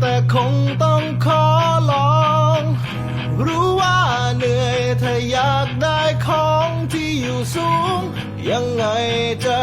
แต่คงต้องขอลอง รู้ว่าเหนื่อยถ้าอยากได้ของที่อยู่สูง ยังไงจะ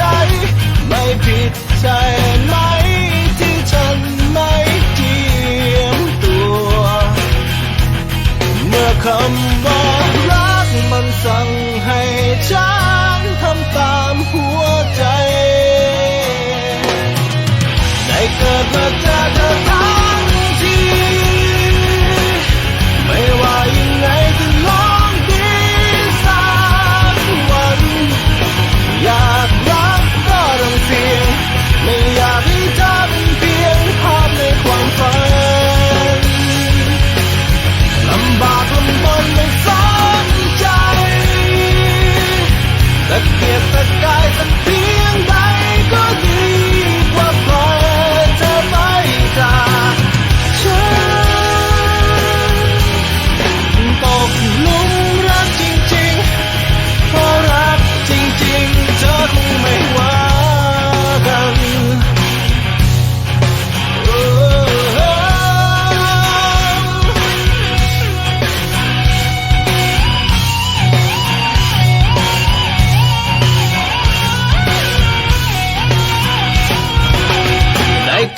ใจ ไม่ผิดใจไหมที่ฉันไม่เทียมตัว เมื่อคำว่ารักมันสั่งให้ฉันทำตามหัวใจ ได้เกิดมาจาก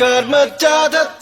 karma jadat